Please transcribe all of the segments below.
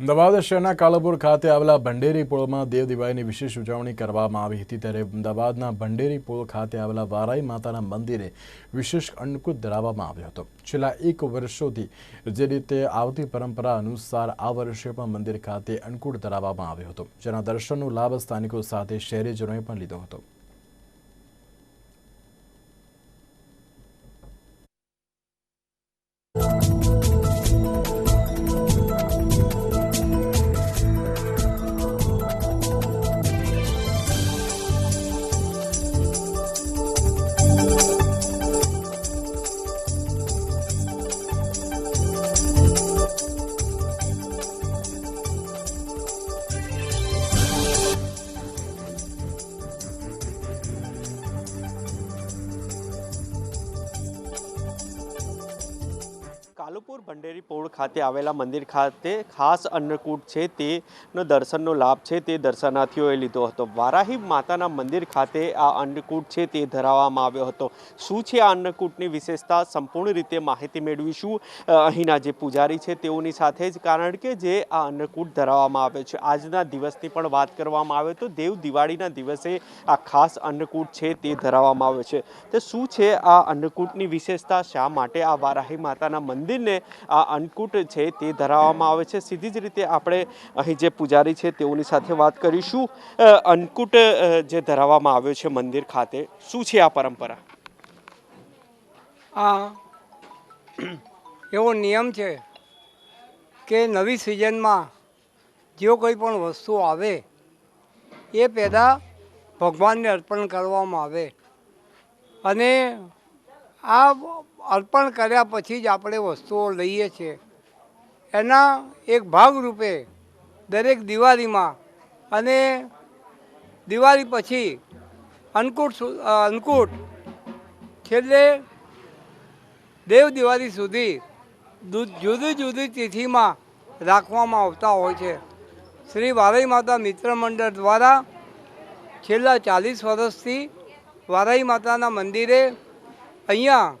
અમદાવાદ શહેરના કાલાપુર ખાતે આવેલા ભંડેરી પુળમાં દેવ દિવાળીની વિશેષ ઉજવણી કરવામાં આવી હતી. ત્યારે અમદાવાદના ભંડેરી પુળ ખાતે આવેલા વારાઈ માતાના મંદિરે વિશેષ અન્નકૂટ ધરાવવામાં આવ્યો હતો. છેલ્લા એક વર્ષોથી જે રીતે આવતી પરંપરા અનુસાર આ વર્ષે પણ મંદિર ખાતે અન્નકૂટ ધરાવવામાં આવ્યો હતો. જેના દર્શનનો લાભ સ્થાનિકો સાથે શહેરીજનોએ પણ લીધો હતો. કાલુપુર ભંડેરી પોળ ખાતે આવેલા મંદિર ખાતે ખાસ અન્નકૂટ છે તેનો દર્શનનો લાભ છે તે દર્શનાર્થીઓએ લીધો હતો. વારાહી માતાના મંદિર ખાતે આ અન્નકૂટ છે તે ધરાવવામાં આવ્યો હતો. શું છે આ અન્નકૂટની વિશેષતા? સંપૂર્ણ રીતે માહિતી મેળવીશું. અહીંના જે પૂજારી છે તેઓની સાથે જ, કારણ કે જે આ અન્નકૂટ ધરાવવામાં આવે છે, આજના દિવસની પણ વાત કરવામાં આવે તો દેવ દિવાળીના દિવસે આ ખાસ અન્નકૂટ છે તે ધરાવવામાં આવે છે. તો શું છે આ અન્નકૂટની વિશેષતા? શા માટે આ વારાહી માતાના મંદિરને આ અન્નકૂટ છે તે ધરાવવામાં આવે છે. સીધી જ રીતે આપણે અહીં જે પૂજારી છે તેઓની સાથે વાત કરીશું. અન્નકૂટ જે ધરાવવામાં આવ્યો છે મંદિર ખાતે, શું છે આ પરંપરા? આ એવો નિયમ છે કે નવી સિઝનમાં જો કોઈ પણ વસ્તુ આવે, એ પહેલાં ભગવાનને અર્પણ કરવામાં આવે. અને આ અર્પણ કર્યા પછી જ આપણે વસ્તુઓ લઈએ છીએ. એના એક ભાગરૂપે દરેક દિવાળીમાં અને દિવાળી પછી અન્નકૂટ અન્નકૂટ છેલ્લે દેવ દિવાળી સુધી જુદી જુદી તિથિમાં રાખવામાં આવતા હોય છે. શ્રી વારાઈ માતા મિત્ર મંડળ દ્વારા છેલ્લા ચાલીસ વર્ષથી વારાઈ માતાના મંદિરે અહીંયા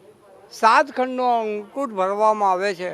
સાત ખંડનો અંકુટ ભરવામાં આવે છે.